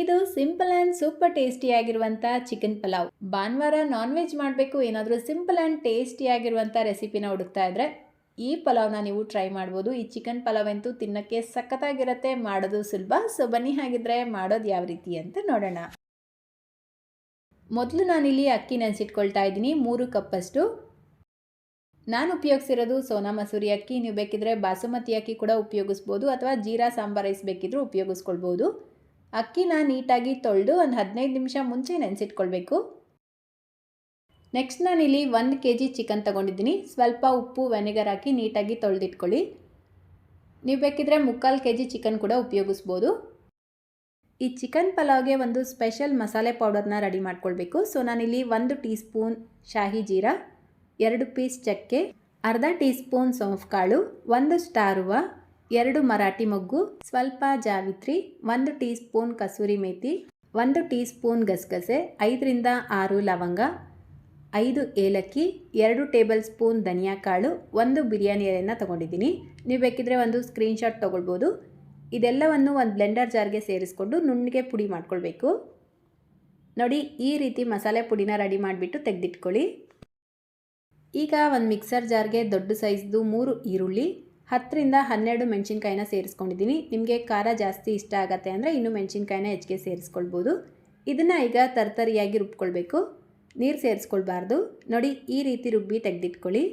ಇದು simple and super ಟೇಸ್ಟಿಯಾಗಿರುವಂಥ chicken pulao. ಭಾನುವಾರ ನಾನ್ ವೆಜ್ ಮಾಡಬೇಕು, ಏನಾದರೂ ಸಿಂಪಲ್ ಆ್ಯಂಡ್ ಟೇಸ್ಟಿಯಾಗಿರುವಂಥ ರೆಸಿಪಿನ ಹುಡುಕ್ತಾ ಇದ್ರೆ ಈ ಪಲಾವ್ನ ನೀವು ಟ್ರೈ ಮಾಡ್ಬೋದು. ಈ ಚಿಕನ್ ಪಲಾವ್ ಅಂತೂ ತಿನ್ನೋಕ್ಕೆ ಸಖತ್ತಾಗಿರುತ್ತೆ, ಮಾಡೋದು ಸುಲಭ. ಸೊ ಬನ್ನಿ ಹಾಗಿದ್ರೆ ಮಾಡೋದು ಯಾವ ರೀತಿ ಅಂತ ನೋಡೋಣ. ಮೊದಲು ನಾನಿಲ್ಲಿ ಅಕ್ಕಿ ನೆನೆಸಿಟ್ಕೊಳ್ತಾ ಇದ್ದೀನಿ, ಮೂರು ಕಪ್ಪಷ್ಟು. ನಾನು ಉಪಯೋಗಿಸಿರೋದು ಸೋನಾ ಮಸೂರಿ ಅಕ್ಕಿ. ನೀವು ಬೇಕಿದ್ರೆ ಬಾಸುಮತಿ ಅಕ್ಕಿ ಕೂಡ ಉಪಯೋಗಿಸ್ಬೋದು, ಅಥವಾ ಜೀರಾ ಸಾಂಬಾರ್ ರೈಸ್ ಬೇಕಿದ್ರೂ ಉಪಯೋಗಿಸ್ಕೊಳ್ಬೋದು. ಅಕ್ಕಿನ ನೀಟಾಗಿ ತೊಳೆದು ಒಂದು ಹದಿನೈದು ನಿಮಿಷ ಮುಂಚೆ ನೆನೆಸಿಟ್ಕೊಳ್ಬೇಕು. ನೆಕ್ಸ್ಟ್ ನಾನಿಲ್ಲಿ ಒಂದು ಕೆ ಜಿ ಚಿಕನ್ ತೊಗೊಂಡಿದ್ದೀನಿ. ಸ್ವಲ್ಪ ಉಪ್ಪು ವೆನಿಗರ್ ಹಾಕಿ ನೀಟಾಗಿ ತೊಳೆದಿಟ್ಕೊಳ್ಳಿ. ನೀವು ಬೇಕಿದ್ರೆ ಮುಕ್ಕಾಲು ಕೆ ಜಿ ಚಿಕನ್ ಕೂಡ ಉಪಯೋಗಿಸ್ಬೋದು. ಈ ಚಿಕನ್ ಪಲಾವ್ಗೆ ಒಂದು ಸ್ಪೆಷಲ್ ಮಸಾಲೆ ಪೌಡರ್ನ ರೆಡಿ ಮಾಡ್ಕೊಳ್ಬೇಕು. ಸೊ ನಾನಿಲ್ಲಿ ಒಂದು ಟೀ ಸ್ಪೂನ್ ಶಾಹಿ ಜೀರಾ, ಎರಡು ಪೀಸ್ ಚಕ್ಕೆ, ಅರ್ಧ ಟೀ ಸ್ಪೂನ್ ಸೋಂಫ್ ಕಾಳು ಒಂದು ಸ್ಟಾರ್ ಎರಡು ಮರಾಠಿ ಮೊಗ್ಗು, ಸ್ವಲ್ಪ ಜಾವಿತ್ರಿ, ಒಂದು ಟೀ ಸ್ಪೂನ್ ಕಸೂರಿ ಮೇಥಿ ಒಂದು ಟೀ ಸ್ಪೂನ್ ಗಸಗಸೆ, ಐದರಿಂದ ಆರು ಲವಂಗ, ಐದು ಏಲಕ್ಕಿ, ಎರಡು ಟೇಬಲ್ ಸ್ಪೂನ್ ಧನಿಯಾ ಕಾಳು, ಒಂದು ಬಿರಿಯಾನಿ ಎಲೆಯನ್ನು ತೊಗೊಂಡಿದ್ದೀನಿ. ನೀವು ಬೇಕಿದ್ರೆ ಒಂದು ಸ್ಕ್ರೀನ್ಶಾಟ್ ತೊಗೊಳ್ಬೋದು. ಇದೆಲ್ಲವನ್ನು ಒಂದು ಬ್ಲೆಂಡರ್ ಜಾರ್ಗೆ ಸೇರಿಸ್ಕೊಂಡು ನುಣ್ಣಗೆ ಪುಡಿ ಮಾಡ್ಕೊಳ್ಬೇಕು. ನೋಡಿ, ಈ ರೀತಿ ಮಸಾಲೆ ಪುಡಿನ ರೆಡಿ ಮಾಡಿಬಿಟ್ಟು ತೆಗೆದಿಟ್ಕೊಳ್ಳಿ. ಈಗ ಒಂದು ಮಿಕ್ಸರ್ ಜಾರ್ಗೆ ದೊಡ್ಡ ಸೈಜ್ದು ಮೂರು ಈರುಳ್ಳಿ ಹತ್ತರಿಂದ ಹನ್ನೆರಡು ಮೆಣಸಿನ್ಕಾಯಿನ ಸೇರಿಸ್ಕೊಂಡಿದ್ದೀನಿ ನಿಮಗೆ ಖಾರ ಜಾಸ್ತಿ ಇಷ್ಟ ಆಗತ್ತೆ ಅಂದರೆ ಇನ್ನೂ ಮೆಣಸಿನ್ಕಾಯಿನ ಹೆಚ್ಚಿಗೆ ಸೇರಿಸ್ಕೊಳ್ಬೋದು. ಇದನ್ನು ಈಗ ತರ್ತರಿಯಾಗಿ ರುಬ್ಕೊಳ್ಬೇಕು. ನೀರು ಸೇರಿಸ್ಕೊಳ್ಬಾರ್ದು. ನೋಡಿ, ಈ ರೀತಿ ರುಬ್ಬಿ ತೆಗೆದಿಟ್ಕೊಳ್ಳಿ.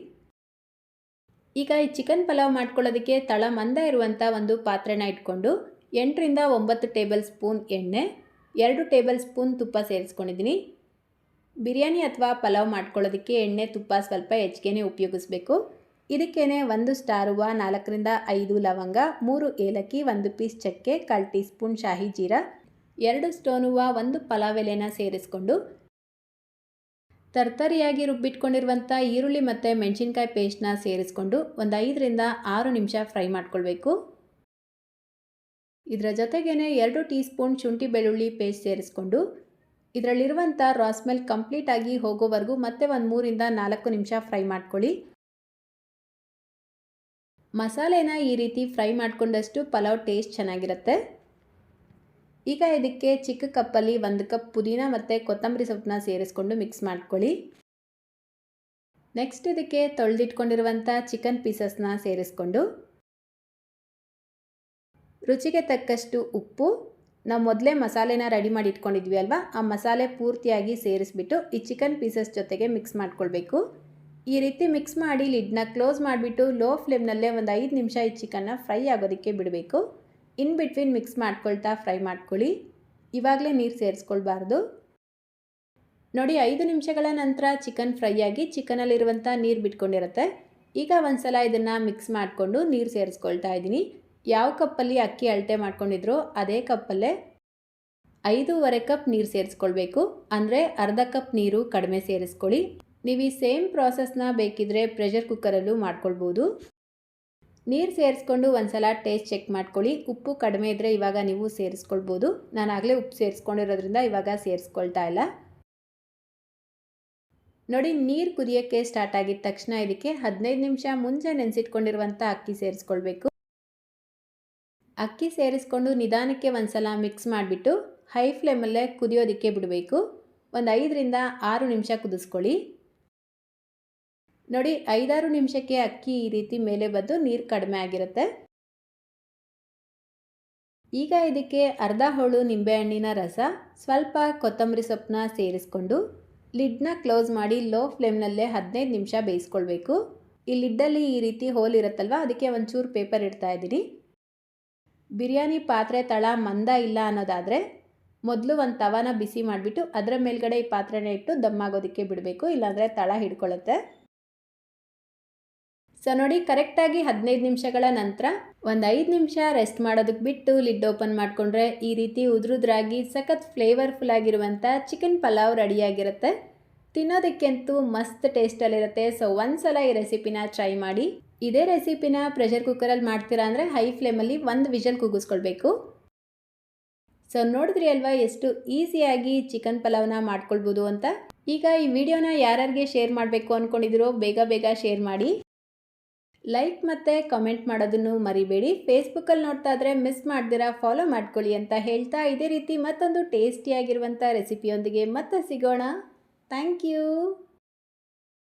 ಈಗ ಈ ಚಿಕನ್ ಪಲಾವ್ ಮಾಡ್ಕೊಳ್ಳೋದಕ್ಕೆ ತಳ ಮಂದ ಇರುವಂಥ ಒಂದು ಪಾತ್ರೆನ ಇಟ್ಕೊಂಡು ಎಂಟರಿಂದ ಒಂಬತ್ತು ಟೇಬಲ್ ಸ್ಪೂನ್ ಎಣ್ಣೆ, ಎರಡು ಟೇಬಲ್ ಸ್ಪೂನ್ ತುಪ್ಪ ಸೇರಿಸ್ಕೊಂಡಿದ್ದೀನಿ ಬಿರಿಯಾನಿ ಅಥವಾ ಪಲಾವ್ ಮಾಡ್ಕೊಳ್ಳೋದಕ್ಕೆ ಎಣ್ಣೆ, ತುಪ್ಪ ಸ್ವಲ್ಪ ಹೆಚ್ಚಿಗೆ ಉಪಯೋಗಿಸ್ಬೇಕು. ಇದಕ್ಕೇನೆ ಒಂದು ಸ್ಟಾರುವ ನಾಲ್ಕರಿಂದ ಐದು ಲವಂಗ, ಮೂರು ಏಲಕ್ಕಿ, ಒಂದು ಪೀಸ್ ಚಕ್ಕೆ, ಕಾಲು ಟೀ ಸ್ಪೂನ್ ಶಾಹಿ ಜೀರಾ, ಎರಡು ಸ್ಟೋನುವ ಒಂದು ಪಲಾವ್ ಎಲೆನ ಸೇರಿಸ್ಕೊಂಡು ತರ್ತರಿಯಾಗಿ ರುಬ್ಬಿಟ್ಕೊಂಡಿರುವಂಥ ಈರುಳ್ಳಿ ಮತ್ತು ಮೆಣಸಿನ್ಕಾಯಿ ಪೇಸ್ಟ್ನ ಸೇರಿಸ್ಕೊಂಡು ಒಂದು ಐದರಿಂದ ಆರು ನಿಮಿಷ ಫ್ರೈ ಮಾಡ್ಕೊಳ್ಬೇಕು. ಇದರ ಜೊತೆಗೇನೆ ಎರಡು ಟೀ ಸ್ಪೂನ್ ಶುಂಠಿ ಬೆಳ್ಳುಳ್ಳಿ ಪೇಸ್ಟ್ ಸೇರಿಸ್ಕೊಂಡು ಇದರಲ್ಲಿರುವಂಥ ರಾಸ್ಮೆಲ್ ಕಂಪ್ಲೀಟಾಗಿ ಹೋಗೋವರೆಗೂ ಮತ್ತೆ ಒಂದು ಮೂರಿಂದ ನಾಲ್ಕು ನಿಮಿಷ ಫ್ರೈ ಮಾಡ್ಕೊಳ್ಳಿ. ಮಸಾಲೆನ ಈ ರೀತಿ ಫ್ರೈ ಮಾಡಿಕೊಂಡಷ್ಟು ಪಲಾವ್ ಟೇಸ್ಟ್ ಚೆನ್ನಾಗಿರುತ್ತೆ. ಈಗ ಇದಕ್ಕೆ ಚಿಕ್ಕ ಕಪ್ಪಲ್ಲಿ ಒಂದು ಕಪ್ ಪುದೀನ ಮತ್ತು ಕೊತ್ತಂಬರಿ ಸೊಪ್ಪನ್ನ ಸೇರಿಸ್ಕೊಂಡು ಮಿಕ್ಸ್ ಮಾಡ್ಕೊಳ್ಳಿ. ನೆಕ್ಸ್ಟ್ ಇದಕ್ಕೆ ತೊಳೆದಿಟ್ಕೊಂಡಿರುವಂಥ ಚಿಕನ್ ಪೀಸಸ್ನ ಸೇರಿಸ್ಕೊಂಡು. ರುಚಿಗೆ ತಕ್ಕಷ್ಟು ಉಪ್ಪು. ನಾವು ಮೊದಲೇ ಮಸಾಲೆನ ರೆಡಿ ಮಾಡಿ ಇಟ್ಕೊಂಡಿದ್ವಿ ಅಲ್ವಾ? ಆ ಮಸಾಲೆ ಪೂರ್ತಿಯಾಗಿ ಸೇರಿಸ್ಬಿಟ್ಟು ಈ ಚಿಕನ್ ಪೀಸಸ್ ಜೊತೆಗೆ ಮಿಕ್ಸ್ ಮಾಡ್ಕೊಳ್ಬೇಕು. ಈ ರೀತಿ ಮಿಕ್ಸ್ ಮಾಡಿ ಲಿಡ್ನ ಕ್ಲೋಸ್ ಮಾಡಿಬಿಟ್ಟು ಲೋ ಫ್ಲೇಮ್ನಲ್ಲೇ ಒಂದು ಐದು ನಿಮಿಷ ಈ ಚಿಕನ್ನ ಫ್ರೈ ಆಗೋದಕ್ಕೆ ಬಿಡಬೇಕು. ಇನ್ ಬಿಟ್ವೀನ್ ಮಿಕ್ಸ್ ಮಾಡ್ಕೊಳ್ತಾ ಫ್ರೈ ಮಾಡ್ಕೊಳ್ಳಿ. ಇವಾಗಲೇ ನೀರು ಸೇರಿಸ್ಕೊಳ್ಬಾರ್ದು. ನೋಡಿ, ಐದು ನಿಮಿಷಗಳ ನಂತರ ಚಿಕನ್ ಫ್ರೈ ಆಗಿ ಚಿಕನಲ್ಲಿರುವಂಥ ನೀರು ಬಿಟ್ಕೊಂಡಿರುತ್ತೆ. ಈಗ ಒಂದು ಸಲ ಇದನ್ನು ಮಿಕ್ಸ್ ಮಾಡಿಕೊಂಡು ನೀರು ಸೇರಿಸ್ಕೊಳ್ತಾ ಇದ್ದೀನಿ. ಯಾವ ಕಪ್ಪಲ್ಲಿ ಅಕ್ಕಿ ಅಳತೆ ಮಾಡ್ಕೊಂಡಿದ್ರೋ ಅದೇ ಕಪ್ಪಲ್ಲೇ ಐದೂವರೆ ಕಪ್ ನೀರು ಸೇರಿಸ್ಕೊಳ್ಬೇಕು. ಅಂದರೆ ಅರ್ಧ ಕಪ್ ನೀರು ಕಡಿಮೆ ಸೇರಿಸ್ಕೊಳ್ಳಿ. ನೀವು ಈ ಸೇಮ್ ಪ್ರಾಸೆಸ್ನ ಬೇಕಿದ್ರೆ ಪ್ರೆಷರ್ ಕುಕ್ಕರಲ್ಲೂ ಮಾಡ್ಕೊಳ್ಬೋದು. ನೀರು ಸೇರಿಸ್ಕೊಂಡು ಒಂದ್ಸಲ ಟೇಸ್ಟ್ ಚೆಕ್ ಮಾಡ್ಕೊಳ್ಳಿ. ಉಪ್ಪು ಕಡಿಮೆ ಇದ್ದರೆ ಇವಾಗ ನೀವು ಸೇರಿಸ್ಕೊಳ್ಬೋದು. ನಾನು ಆಗಲೇ ಉಪ್ಪು ಸೇರಿಸ್ಕೊಂಡಿರೋದ್ರಿಂದ ಇವಾಗ ಸೇರಿಸ್ಕೊಳ್ತಾ ಇಲ್ಲ. ನೋಡಿ, ನೀರು ಕುದಿಯೋಕ್ಕೆ ಸ್ಟಾರ್ಟ್ ಆಗಿದ ತಕ್ಷಣ ಇದಕ್ಕೆ ಹದಿನೈದು ನಿಮಿಷ ಮುಂಚೆ ನೆನೆಸಿಟ್ಕೊಂಡಿರುವಂಥ ಅಕ್ಕಿ ಸೇರಿಸ್ಕೊಳ್ಬೇಕು. ಅಕ್ಕಿ ಸೇರಿಸ್ಕೊಂಡು ನಿಧಾನಕ್ಕೆ ಒಂದ್ಸಲ ಮಿಕ್ಸ್ ಮಾಡಿಬಿಟ್ಟು ಹೈ ಫ್ಲೇಮಲ್ಲೇ ಕುದಿಯೋದಕ್ಕೆ ಬಿಡಬೇಕು. ಒಂದು ಐದರಿಂದ ಆರು ನಿಮಿಷ ಕುದಿಸ್ಕೊಳ್ಳಿ. ನೋಡಿ, ಐದಾರು ನಿಮಿಷಕ್ಕೆ ಅಕ್ಕಿ ಈ ರೀತಿ ಮೇಲೆ ಬಂದು ನೀರು ಕಡಿಮೆ ಆಗಿರುತ್ತೆ. ಈಗ ಇದಕ್ಕೆ ಅರ್ಧ ಹೋಳು ನಿಂಬೆಹಣ್ಣಿನ ರಸ, ಸ್ವಲ್ಪ ಕೊತ್ತಂಬರಿ ಸೊಪ್ಪನ್ನ ಸೇರಿಸ್ಕೊಂಡು ಲಿಡ್ನ ಕ್ಲೋಸ್ ಮಾಡಿ ಲೋ ಫ್ಲೇಮ್ನಲ್ಲೇ ಹದಿನೈದು ನಿಮಿಷ ಬೇಯಿಸ್ಕೊಳ್ಬೇಕು. ಈ ಲಿಡ್ಡಲ್ಲಿ ಈ ರೀತಿ ಹೋಲ್ ಇರುತ್ತಲ್ವ, ಅದಕ್ಕೆ ಒಂಚೂರು ಪೇಪರ್ ಇಡ್ತಾ ಇದ್ದೀನಿ. ಬಿರಿಯಾನಿ ಪಾತ್ರೆ ತಳ ಮಂದ ಇಲ್ಲ ಅನ್ನೋದಾದರೆ ಮೊದಲು ಒಂದು ತವಾನ ಬಿಸಿ ಮಾಡಿಬಿಟ್ಟು ಅದರ ಮೇಲ್ಗಡೆ ಈ ಪಾತ್ರೆನ ಇಟ್ಟು ದಮ್ಮಾಗೋದಕ್ಕೆ ಬಿಡಬೇಕು, ಇಲ್ಲಾಂದರೆ ತಳ ಹಿಡ್ಕೊಳ್ಳುತ್ತೆ ಸೊ ನೋಡಿ ಕರೆಕ್ಟಾಗಿ ಹದಿನೈದು ನಿಮಿಷಗಳ ನಂತರ ಒಂದು ಐದು ನಿಮಿಷ ರೆಸ್ಟ್ ಮಾಡೋದಕ್ಕೆ ಬಿಟ್ಟು ಲಿಡ್ ಓಪನ್ ಮಾಡಿಕೊಂಡ್ರೆ ಈ ರೀತಿ ಉದುರುದ್ರಾಗಿ ಸಖತ್ ಫ್ಲೇವರ್ಫುಲ್ ಆಗಿರುವಂಥ ಚಿಕನ್ ಪಲಾವ್ ರೆಡಿಯಾಗಿರುತ್ತೆ. ತಿನ್ನೋದಕ್ಕೆಂತೂ ಮಸ್ತ್ ಟೇಸ್ಟಲ್ಲಿರುತ್ತೆ ಸೊ ಒಂದ್ಸಲ ಈ ರೆಸಿಪಿನ ಟ್ರೈ ಮಾಡಿ. ಇದೇ ರೆಸಿಪಿನ ಪ್ರೆಷರ್ ಕುಕ್ಕರಲ್ಲಿ ಮಾಡ್ತೀರಾ ಅಂದರೆ ಹೈ ಫ್ಲೇಮಲ್ಲಿ ಒಂದು ವಿಷಲ್ ಕೂಗಿಸ್ಕೊಳ್ಬೇಕು ಸೊ ನೋಡಿದ್ರಿ ಅಲ್ವಾ ಎಷ್ಟು ಈಸಿಯಾಗಿ ಚಿಕನ್ ಪಲಾವ್ನ ಮಾಡ್ಕೊಳ್ಬೋದು ಅಂತ? ಈಗ ಈ ವಿಡಿಯೋನ ಯಾರ್ಯಾರಿಗೆ ಶೇರ್ ಮಾಡಬೇಕು ಅಂದ್ಕೊಂಡಿದ್ದೀರೋ ಬೇಗ ಬೇಗ ಶೇರ್ ಮಾಡಿ. ಲೈಕ್ ಮತ್ತು ಕಮೆಂಟ್ ಮಾಡೋದನ್ನು ಮರಿಬೇಡಿ. ಫೇಸ್ಬುಕ್ಕಲ್ಲಿ ನೋಡ್ತಾ ಇದ್ರೆ ಮಿಸ್ ಮಾಡ್ದಿರಾ ಫಾಲೋ ಮಾಡ್ಕೊಳ್ಳಿ ಅಂತ ಹೇಳ್ತಾ ಇದೇ ರೀತಿ ಮತ್ತೊಂದು ಟೇಸ್ಟಿಯಾಗಿರುವಂಥ ರೆಸಿಪಿಯೊಂದಿಗೆ ಮತ್ತೆ ಸಿಗೋಣ. Thank you